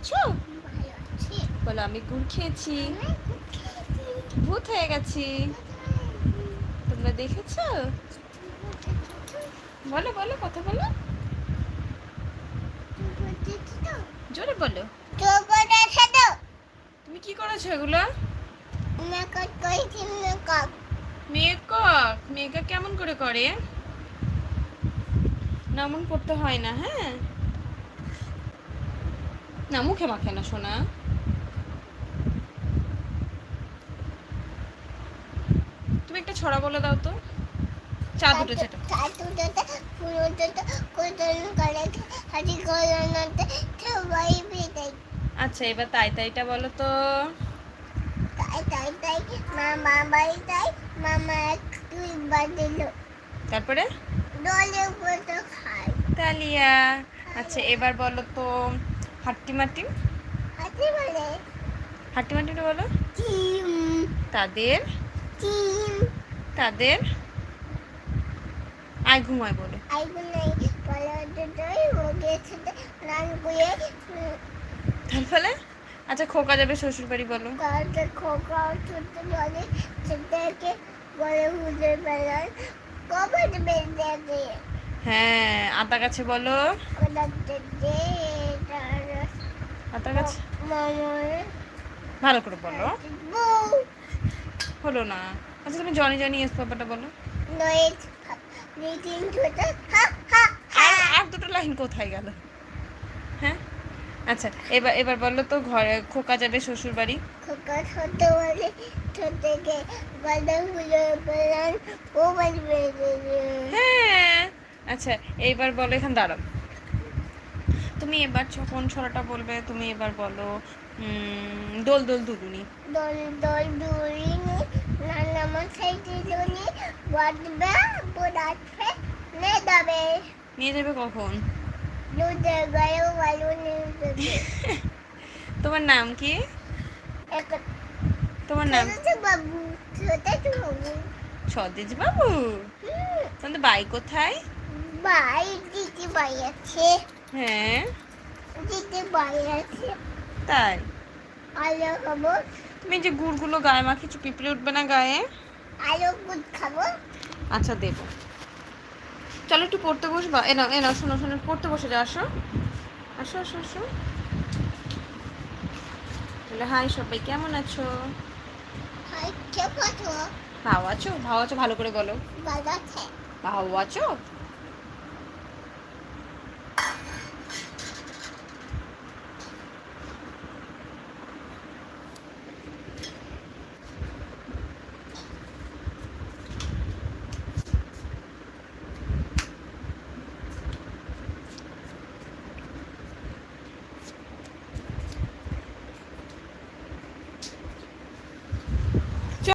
আছো বলো, আমি গুড় খেয়েছি। ভূত হয়ে গেছি। তোমরা দেখেছ? বলো বলো, কথা বলো। জোরে বলো। তুমি কি করেছ এগুলো? মেকআপ মেকআপ কেমন করে করে? না করতে হয় না হ্যাঁ? না মুখে মাখে না সোনা। তুমি একটা ছড়া বলে দাও তো। চা দুটো চেটা সবাই বিদায় আচ্ছা এবার তাই তাইটা বলো তো। তাই তাই তাই মামা বাড়ি তাই মামা একটু বাদিল তারপরে? তালিয়া। আচ্ছা এবার বলো তো। হাট্টি মাটি? হাতে বলে। হাট্টি তাদের? তাদের? আয় ঘুমায় বলো। তার ফলে আচ্ছা খোকা যাবে শ্বশুর বাড়ি বলো খোকা ছোট বলে সেটাকে বলে হুজুর বেলার কবে হ্যাঁ আতা কাছে বলো। যে আতা গাছ ভালো করে বলো। হলো না। আচ্ছা তুমি জনি জনি এস পাপাটা বলো। ছোট আর আর দুটো লাইন কোথায় গেল? হ্যাঁ? আচ্ছা এবার এবার বলো তো, ঘরে, খোকা যাবে শ্বশুর বাড়ি খোকা ছোট বাড়ি বেঁধে দিয়ে হ্যাঁ। আচ্ছা এইবার বলো, এখানে দাঁড়াও। তুমি এবার যখন ছড়াটা বলবে তুমি এবার বলো দোল দোল দুলুনি। দল দল দূরিনি নানা মশাই দিলুনি বাদবে বুড়াচ্ছে নে দাবে নিয়ে যাবে কখন তোমার নাম কি? তোমার নাম? বাবু ছোট বাবু তোমাদের বাই কোথায়? ভাই দিদি ভাই আছে। হ্যাঁ। দিদি ভাই আছে। তাই? আলো খাব। তুমি যে গুড়গুলো গায়ে মাখিয়েছো পিঁপড়ে উঠবে না গায়ে? আলো গুড খাব। আচ্ছা দেবো। চলো একটু পড়তে বসবা। এ নাও এ নাও শোনো শোনো পড়তে বসে যাও আসো। আসো আসো আসো। বলে হাই সবাই কেমন আছো? ভাও আছো? ভাও আছো? ভালো করে বলো। বাবা আছে। ভাও আছো?